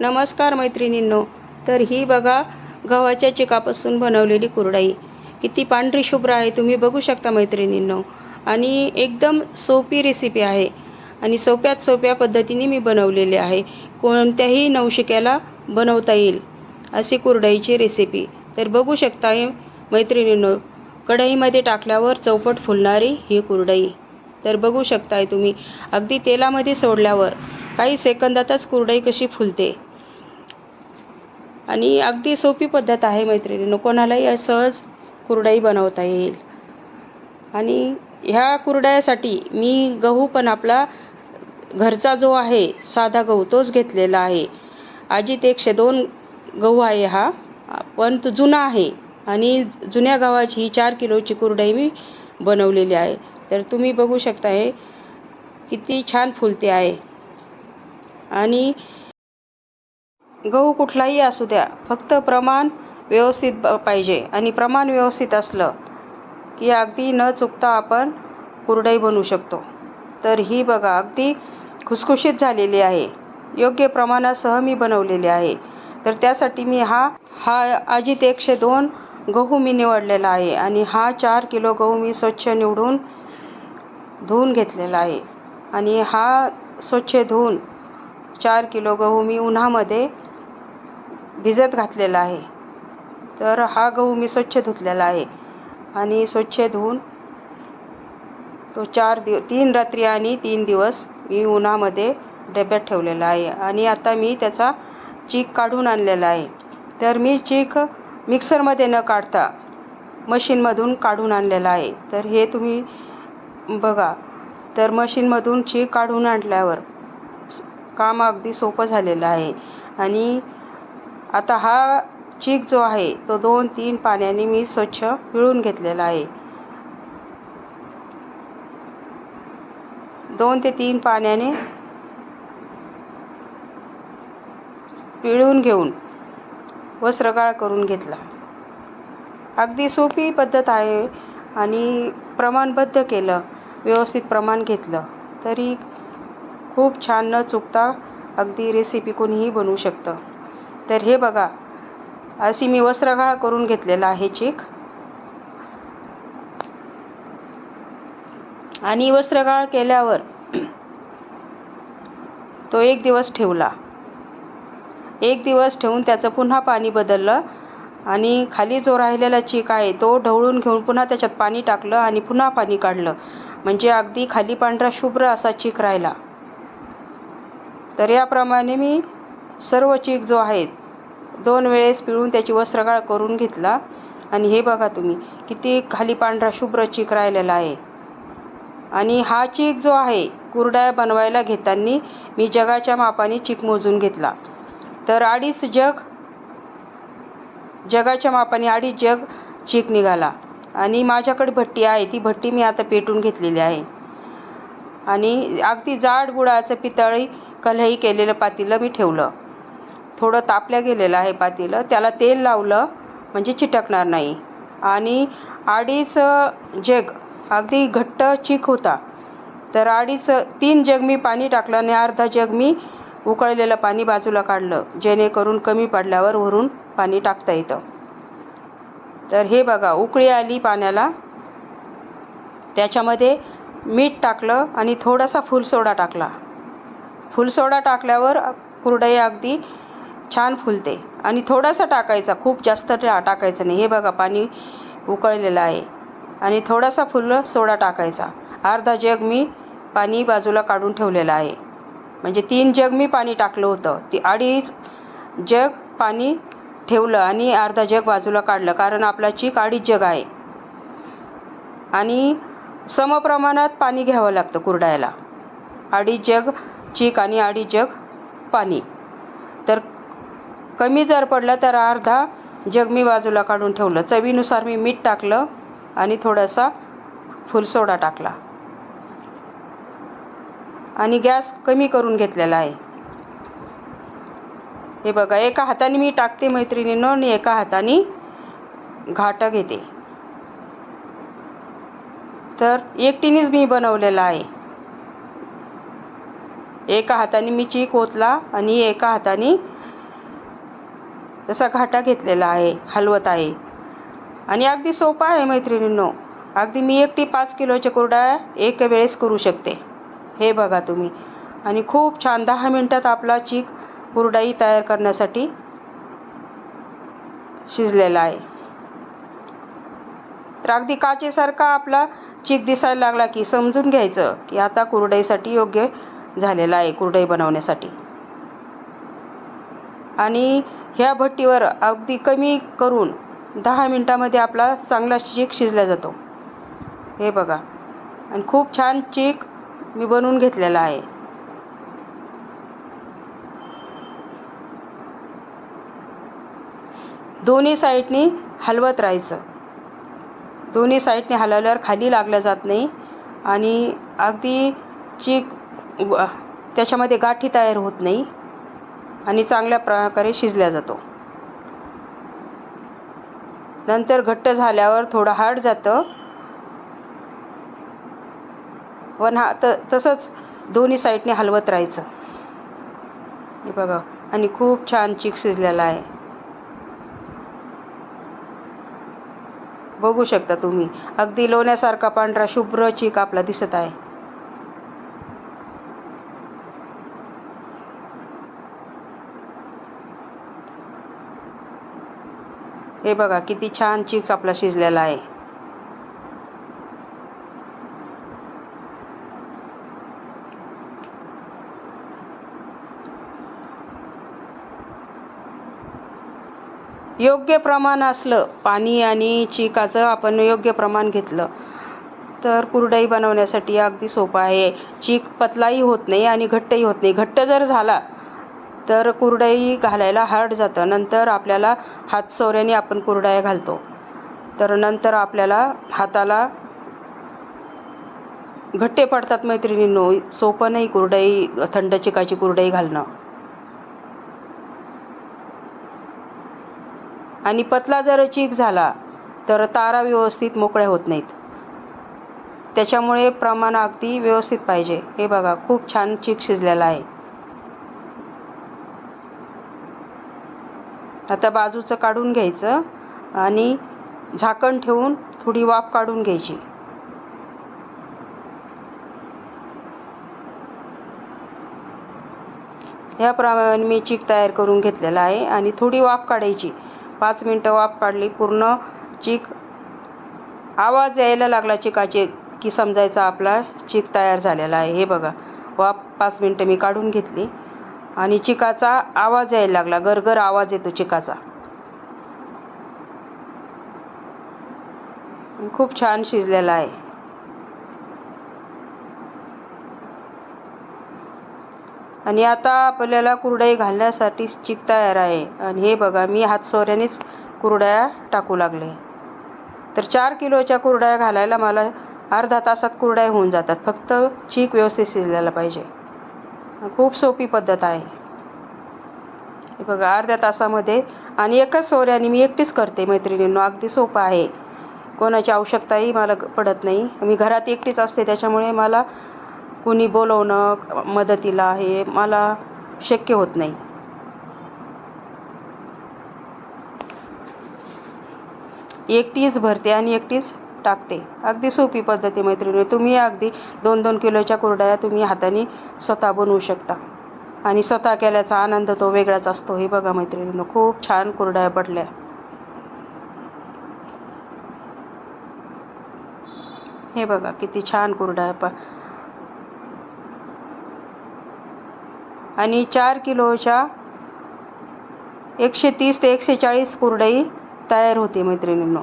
नमस्कार मैत्रिणींनो. तर ही बघा गव्हाच्या चिकापासून बनवलेली कुरडई. किती पांढरी शुभ्र आहे तुम्ही बघू शकता मैत्रिणींनो. आणि एकदम सोपी रेसिपी आहे. आणि सोप्यात सोप्या पद्धतीने मी बनवलेली आहे. कोणत्याही नवशिक्याला बनवता येईल अशी कुरडईची रेसिपी तर बघू शकता मैत्रिणींनो कढईमध्ये टाकल्यावर चौपट फुलणारी ही कुरडई. तर बघू शकताय तुम्ही अगदी तेलामध्ये सोडल्यावर काही सेकंदातच कुरडई कशी फुलते. आणि अगदी सोपी पद्धत आहे मैत्रिणीनं. कोणालाही सहज कुरडई बनवता येईल. आणि ह्या कुरड्यासाठी मी गहू पण आपला घरचा जो आहे साधा गहू तोच घेतलेला आहे. आजीत एकशे दोन गहू आहे हा. पण तो जुना आहे आणि जुन्या गव्हाची ही चार किलोची कुरडई मी बनवलेली आहे. तर तुम्ही बघू शकता हे किती छान फुलते आहे. आणि गहू कुठलाही असू द्या फक्त प्रमाण व्यवस्थित ब- पाहिजे. आणि प्रमाण व्यवस्थित असलं की अगदी न चुकता आपण कुरडई बनवू शकतो. तर ही बघा अगदी खुसखुशीत झालेली आहे. योग्य प्रमाणासह मी बनवलेली आहे. तर त्यासाठी मी हा हा अजित एकशे दोन गहू मी निवडलेला आहे. आणि हा चार किलो गहू मी स्वच्छ निवडून धुवून घेतलेला आहे. आणि हा स्वच्छ धुवून चार किलो गहू मी उन्हामध्ये भिजत घातलेला आहे. तर हा गहू मी स्वच्छ धुतलेला आहे. आणि स्वच्छ धुवून तो चार दिव तीन रात्री आणि तीन दिवस मी उन्हामध्ये डब्यात ठेवलेला आहे. आणि आता मी त्याचा चीक काढून आणलेला आहे. तर मी चीक मिक्सरमध्ये न काढता मशीनमधून काढून आणलेला आहे. तर हे तुम्ही बघा. तर मशीनमधून चीक काढून आणल्यावर काम अगदी सोपं झालेलं आहे. आणि आता हा चीक जो आहे तो दोन तीन पाण्याने मी स्वच्छ पिळून घेतलेला आहे. दोन ते तीन पाण्याने पिळून घेऊन वस्त्रगाळ करून घेतला. अगदी सोपी पद्धत आहे आणि प्रमाणबद्ध केलं व्यवस्थित प्रमाण घेतलं तरी खूप छान न चुकता अगदी रेसिपी कोणीही बनवू शकतं. तर हे बघा. अशी मी वस्त्रगाळ करून घेतलेला आहे चीक. आणि वस्त्रगाळ केल्यावर तो एक दिवस ठेवला. एक दिवस ठेवून त्याचं पुन्हा पाणी बदललं आणि खाली जो राहिलेला चीक आहे तो ढवळून घेऊन पुन्हा त्याच्यात पाणी टाकलं आणि पुन्हा पाणी काढलं. म्हणजे अगदी खाली पांढरा शुभ्र असा चीक राहिला. तर याप्रमाणे मी सर्व चीक जो आहे दोन वेळेस पिळून त्याची वस्त्रगाळ करून घेतला. आणि हे बघा तुम्ही किती खाली पांढरा शुभ्र चीक राहिलेला आहे. आणि हा चीक जो आहे कुरडया बनवायला घेताना मी जगाच्या मापाने चीक मोजून घेतला. तर अडीच जग जगाच्या मापाने अडीच जग चीक निघाला. आणि माझ्याकडे भट्टी आहे ती भट्टी मी आता पेटून घेतलेली आहे. आणि अगदी जाड बुडाचं पितळी कलही केलेलं पातीलं मी ठेवलं. थोडं तापल्या गेलेलं आहे पातेलं. त्याला तेल लावलं म्हणजे चिटकणार नाही. आणि अडीच जग अगदी घट्ट चीक होता. तर अडीच तीन जग मी पाणी टाकलं आणि अर्धा जग मी उकळलेलं पाणी बाजूला काढलं जेणेकरून कमी पडल्यावर वरून पाणी टाकता येतं. तर हे बघा उकळी आली पाण्याला. त्याच्यामध्ये मीठ टाकलं आणि थोडासा फुलसोडा टाकला. फुलसोडा टाकल्यावर कुरडई अगदी छान फुलते. आणि थोडासा टाकायचा खूप जास्त टा टाकायचं नाही. हे बघा पाणी उकळलेलं आहे. आणि थोडासा फुलं सोडा टाकायचा. अर्धा जग मी पाणी बाजूला काढून ठेवलेलं आहे. म्हणजे तीन जग मी पाणी टाकलं होतं. ती अडीच जग पाणी ठेवलं आणि अर्धा जग बाजूला काढलं. कारण आपला चीक अडीच जग आहे. आणि समप्रमाणात पाणी घ्यावं लागतं कुरडायला. अडीच जग चीक आणि अडीच जग पाणी. तर कमी जर पडलं तर अर्धा जग मी बाजूला काढून ठेवलं. चवीनुसार मी मीठ टाकलं आणि थोडासा फुलसोडा टाकला. आणि गॅस कमी करून घेतलेला आहे. हे बघा एका हाताने मी टाकते मैत्रिणीनं आणि एका हाताने घाटं घेते. तर एकटीनेच मी बनवलेला आहे. एका हाताने मी चीक ओतला आणि एका हाताने तसा घाटा घेतलेला आहे हलवत आहे. आणि अगदी सोपा आहे मैत्रिणींनो. अगदी मी एकटी पाच किलोच्या कुरडया एक वेळेस करू शकते. हे बघा तुम्ही. आणि खूप छान दहा मिनटात आपला चीक कुरडाई तयार करण्यासाठी शिजलेला आहे. तर अगदी काचेसारखा आपला चीक दिसायला लागला की समजून घ्यायचं की आता कुरडईसाठी योग्य झालेला आहे कुरडई बनवण्यासाठी. आणि ह्या भट्टीवर अगदी कमी करून दहा मिनटामध्ये आपला चांगला चीक शिजला जातो. हे बघा. आणि खूप छान चीक मी बनवून घेतलेला आहे. दोन्ही साईडनी हलवत राहायचं. दोन्ही साईडने हलवल्यावर खाली लागलं जात नाही आणि अगदी चीक त्याच्यामध्ये गाठी तयार होत नाही. आणि चांगल्या प्रकारे शिजल्या जातो. नंतर घट्ट झाल्यावर थोडं हार्ड जातं. पण हा त तसंच दोन्ही साईडने हलवत राहायचं. हे बघा आणि खूप छान चीक शिजलेला आहे. बघू शकता तुम्ही. अगदी लोण्यासारखा पांढरा शुभ्र चीक आपला दिसत आहे. हे बघा किती छान चीक आपला शिजलेला आहे. योग्य प्रमाण असलं पाणी आणि चिकाचं आपण योग्य प्रमाण घेतलं तर कुरडई बनवण्यासाठी अगदी सोपं आहे. चीक पतलाही होत नाही आणि घट्टही होत नाही. घट्ट जर झाला तर कुरडई घालायला हार्ड जातं. नंतर आपल्याला हात सोऱ्याने आपण कुरडया घालतो. तर नंतर आपल्याला हाताला घट्टे पडतात मैत्रिणींनो. सोपं नाही कुरडई थंड चिकाची कुरडई घालणं. आणि पतला जर चीक झाला तर तारा व्यवस्थित मोकळ्या होत नाहीत. त्याच्यामुळे प्रमाण अगदी व्यवस्थित पाहिजे. हे बघा खूप छान चीक शिजलेला आहे. आता बाजूचं काढून घ्यायचं आणि झाकण ठेवून थोडी वाफ काढून घ्यायची. याप्रमाणे मी चीक तयार करून घेतलेला आहे आणि थोडी वाफ काढायची. पाच मिनटं वाफ काढली पूर्ण चीक आवाज यायला लागला चिकाचे की समजायचा आपला चीक तयार झालेला आहे. हे बघा वाफ पाच मिनटं मी काढून घेतली. आणि चिकाचा आवाज यायला लागला. गरगर आवाज येतो चिकाचा. खूप छान शिजलेला आहे. आणि आता आपल्याला कुरडई घालण्यासाठी चिक तयार आहे. आणि हे बघा मी हातसोऱ्यानेच कुरड्या टाकू लागले. तर चार किलोच्या कुरड्या घालायला मला अर्धा तासात कुरड्या होऊन जातात. फक्त चीक व्यवस्थित शिजलेला पाहिजे. खूप सोपी पद्धत आहे. हे बघा अर्ध्या तासामध्ये आणि एकच सोऱ्याने मी एकटीच करते मैत्रिणींनो अगदी सोपं आहे. कोणाची आवश्यकताही मला पडत नाही. मी घरात एकटीच असते त्याच्यामुळे मला कुणी बोलवणं मदतीला हे मला शक्य होत नाही. एकटीच भरते आणि एकटीच टाकते. अगदी सोपी पद्धती मैत्रिणी. तुम्ही अगदी दोन दोन किलोच्या कुरड्या तुम्ही हाताने स्वतः बनवू शकता. आणि स्वतः केल्याचा आनंद तो वेगळाच असतो. हे बघा मैत्रिणीनं खूप छान कुरड्या पडल्या. हे बघा किती छान कुरडया प आणि चार किलोच्या एकशे तीस ते एकशे चाळीस कुरडई तयार होते मैत्रिणींनो.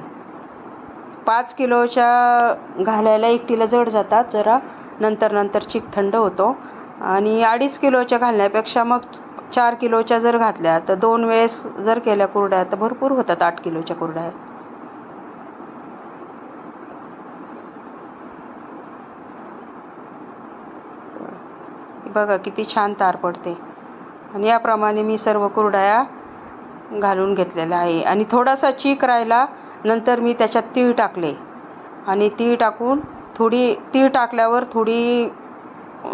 पाच किलोच्या घालायला एकटीला जड जातात जरा नंतर नंतर चिक थंड होतो. आणि अडीच किलोच्या घालण्यापेक्षा मग चार किलोच्या जर घातल्या तर दोन वेळेस जर केल्या कुरड्या तर भरपूर होतात आठ किलोच्या कुरड्या. बघा किती छान तार पडते. आणि याप्रमाणे मी सर्व कुरड्या घालून घेतलेल्या आहे. आणि थोडासा चीक राहिला नंतर मी त्याच्यात तीळ टाकले. आणि तीळ टाकून थोडी तीळ टाकल्यावर थोडी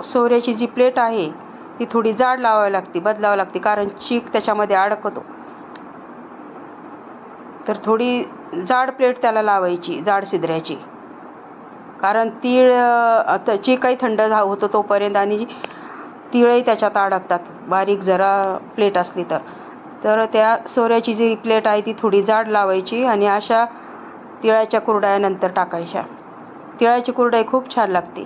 सोऱ्याची जी प्लेट आहे ती थोडी जाड लावावी लागते बदलावी लागते कारण चीक त्याच्यामध्ये अडकतो. तर थोडी जाड प्लेट त्याला लावायची जाड सिद्र्याची. कारण तीळ अ, त्याची काही थंड झा होतं तोपर्यंत आणि तिळही त्याच्यात अडकतात. बारीक जरा प्लेट असली तर. तर त्या सोऱ्याची जी प्लेट आहे ती थोडी जाड लावायची आणि अशा तिळाच्या कुरडया नंतर टाकायच्या. तिळाची कुरडाई खूप छान लागते.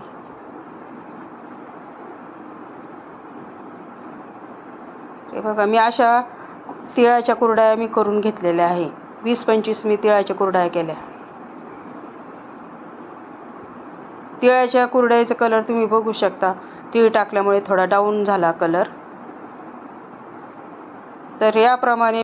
हे बघा मी अशा तिळाच्या कुरड्या मी करून घेतलेल्या आहे. वीस पंचवीस मी तिळाच्या कुरडया केल्या. तिळाच्या कुरड्याचा कलर तुम्ही बघू शकता. तीळ टाकल्यामुळे थोडा डाऊन झाला कलर तर याप्रमाणे